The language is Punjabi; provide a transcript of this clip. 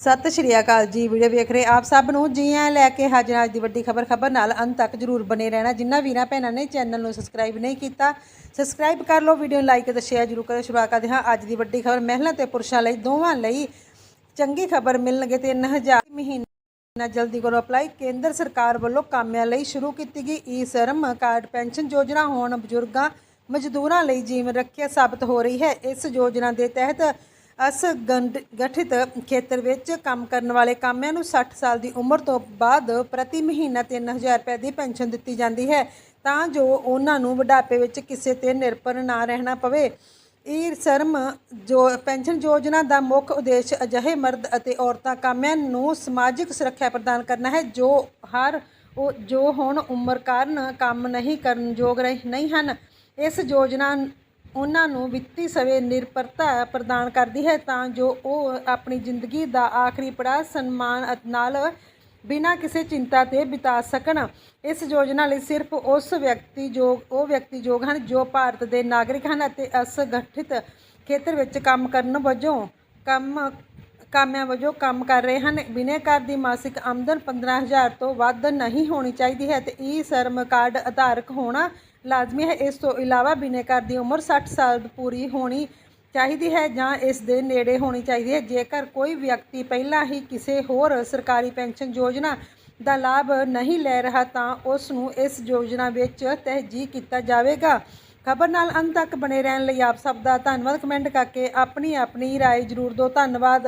ਸਤਿ ਸ਼੍ਰੀ ਅਕਾਲ ਜੀ, ਵੀਡੀਓ ਵੇਖ ਰਹੇ ਆਪ ਸਭ ਨੂੰ। ਜੀ ਆਇਆਂ ਲੈ ਕੇ ਹਾਜ਼ਰ ਅੱਜ ਦੀ ਵੱਡੀ ਖਬਰ ਖਬਰ ਨਾਲ ਅੰਤ ਤੱਕ ਜਰੂਰ ਬਨੇ ਰਹਿਣਾ। ਜਿਨ੍ਹਾਂ ਵੀਰਾਂ ਭੈਣਾਂ ਨੇ ਚੈਨਲ ਨੂੰ ਸਬਸਕ੍ਰਾਈਬ ਨਹੀਂ ਕੀਤਾ, ਸਬਸਕ੍ਰਾਈਬ ਕਰ ਲਓ, ਵੀਡੀਓ ਨੂੰ ਲਾਈਕ ਅਤੇ ਸ਼ੇਅਰ ਜਰੂਰ ਕਰੋ। ਸ਼ੁਰੂਆਤ ਕਰਦੇ ਹਾਂ ਅੱਜ ਦੀ ਵੱਡੀ ਖਬਰ। ਮਹਿਲਾ ਤੇ ਪੁਰਸ਼ਾਂ ਲਈ ਦੋਵਾਂ ਲਈ ਚੰਗੀ ਖਬਰ ਮਿਲਣਗੇ 3000 ਮਹੀਨਾ ਜਲਦੀ ਕਰੋ ਅਪਲਾਈ। ਕੇਂਦਰ ਸਰਕਾਰ ਵੱਲੋਂ ਕਾਮਿਆਂ ਲਈ ਸ਼ੁਰੂ ਕੀਤੀ ਗਈ ਈ ਸ਼ਰਮ ਕਾਰਡ ਪੈਨਸ਼ਨ ਯੋਜਨਾ। ਹੋਣ ਬਜ਼ੁਰਗਾਂ ਮਜ਼ਦੂਰਾਂ ਲਈ ਜੀਵਨ ਰੱਖਿਆ ਸਾਬਤ ਹੋ ਰਹੀ ਹੈ। ਇਸ ਯੋਜਨਾ ਦੇ ਤਹਿਤ ਅਸੰਗਠ- ਗਠਿਤ ਖੇਤਰ ਵਿੱਚ ਕੰਮ ਕਰਨ ਵਾਲੇ ਕਾਮਿਆਂ ਨੂੰ 60 ਸਾਲ ਦੀ ਉਮਰ ਤੋਂ ਬਾਅਦ ਪ੍ਰਤੀ ਮਹੀਨਾ 3000 ਰੁਪਏ ਦੀ ਪੈਨਸ਼ਨ ਦਿੱਤੀ ਜਾਂਦੀ ਹੈ। ਤਾਂ ਜੋ ਉਹਨਾਂ ਨੂੰ ਬੁਢਾਪੇ ਵਿੱਚ ਕਿਸੇ ਤੇ ਨਿਰਭਰ ਨਾ ਰਹਿਣਾ ਪਵੇ। ਇਹ ਸ਼ਰਮ ਜੋ, ਪੈਨਸ਼ਨ ਯੋਜਨਾ ਦਾ ਮੁੱਖ ਉਦੇਸ਼ ਅਜਿਹੇ ਮਰਦ ਅਤੇ ਔਰਤਾਂ ਕਾਮਿਆਂ ਨੂੰ ਸਮਾਜਿਕ ਸੁਰੱਖਿਆ ਪ੍ਰਦਾਨ ਕਰਨਾ ਹੈ, ਜੋ ਹਰ ਉਹ ਜੋ ਹੁਣ ਉਮਰ ਕਾਰਨ ਕੰਮ ਨਹੀਂ ਕਰਨ ਯੋਗ ਰਹੇ, ਨਹੀਂ ਹਨ। ਇਸ ਯੋਜਨਾ ਉਹਨਾਂ ਨੂੰ ਵਿੱਤੀ ਸਵੇ ਨਿਰਪਰਤਾ ਪ੍ਰਦਾਨ ਕਰਦੀ ਹੈ ਤਾਂ ਜੋ ਉਹ ਆਪਣੀ ਜ਼ਿੰਦਗੀ ਦਾ ਆਖਰੀ ਪੜਾਅ ਸਨਮਾਨ ਨਾਲ ਬਿਨਾਂ ਕਿਸੇ ਚਿੰਤਾ ਤੇ ਬਿਤਾ ਸਕਣ। ਇਸ ਯੋਜਨਾ ਲਈ ਸਿਰਫ ਉਸ ਵਿਅਕਤੀ ਜੋ, ਉਹ ਵਿਅਕਤੀ ਯੋਗ ਹਨ ਜੋ ਭਾਰਤ ਦੇ ਨਾਗਰਿਕ ਹਨ ਅਤੇ ਅਸੰਗਠਿਤ ਖੇਤਰ ਵਿੱਚ ਕੰਮ ਕਰਨ ਵਜੋਂ ਕੰਮ, ਕਾਮਿਆਂ ਵਜੋਂ ਕੰਮ ਕਰ ਰਹੇ ਹਨ। ਬਿਨੇਕਾਰ ਦੀ ਮਾਸਿਕ ਆਮਦਨ 15000 ਤੋਂ ਵੱਧ ਨਹੀਂ ਹੋਣੀ ਚਾਹੀਦੀ ਹੈ ਤੇ ਈ ਸ਼ਰਮ ਕਾਰਡ ਆਧਾਰਕ ਹੋਣਾ ਲਾਜ਼ਮੀ ਹੈ। ਇਸ ਤੋਂ ਇਲਾਵਾ ਬਿਨੇਕਾਰ ਦੀ ਉਮਰ 60 ਸਾਲ ਪੂਰੀ ਹੋਣੀ ਚਾਹੀਦੀ ਹੈ ਜਾਂ ਇਸ ਦੇ ਨੇੜੇ ਹੋਣੀ ਚਾਹੀਦੀ ਹੈ। ਜੇਕਰ ਕੋਈ ਵਿਅਕਤੀ ਪਹਿਲਾਂ ਹੀ ਕਿਸੇ ਹੋਰ ਸਰਕਾਰੀ ਪੈਨਸ਼ਨ ਯੋਜਨਾ ਦਾ ਲਾਭ ਨਹੀਂ ਲੈ ਰਿਹਾ, ਤਾਂ ਉਸ ਨੂੰ ਇਸ ਯੋਜਨਾ ਵਿੱਚ ਤਹਿਜੀਹ ਕੀਤਾ ਜਾਵੇਗਾ। ਖਬਰ ਨਾਲ ਅੰਤ ਤੱਕ ਬਣੇ ਰਹਿਣ ਲਈ ਆਪ ਸਭ ਦਾ ਧੰਨਵਾਦ। ਕਮੈਂਟ ਕਰਕੇ ਆਪਣੀ ਆਪਣੀ ਰਾਏ ਜ਼ਰੂਰ ਦਿਓ। ਧੰਨਵਾਦ।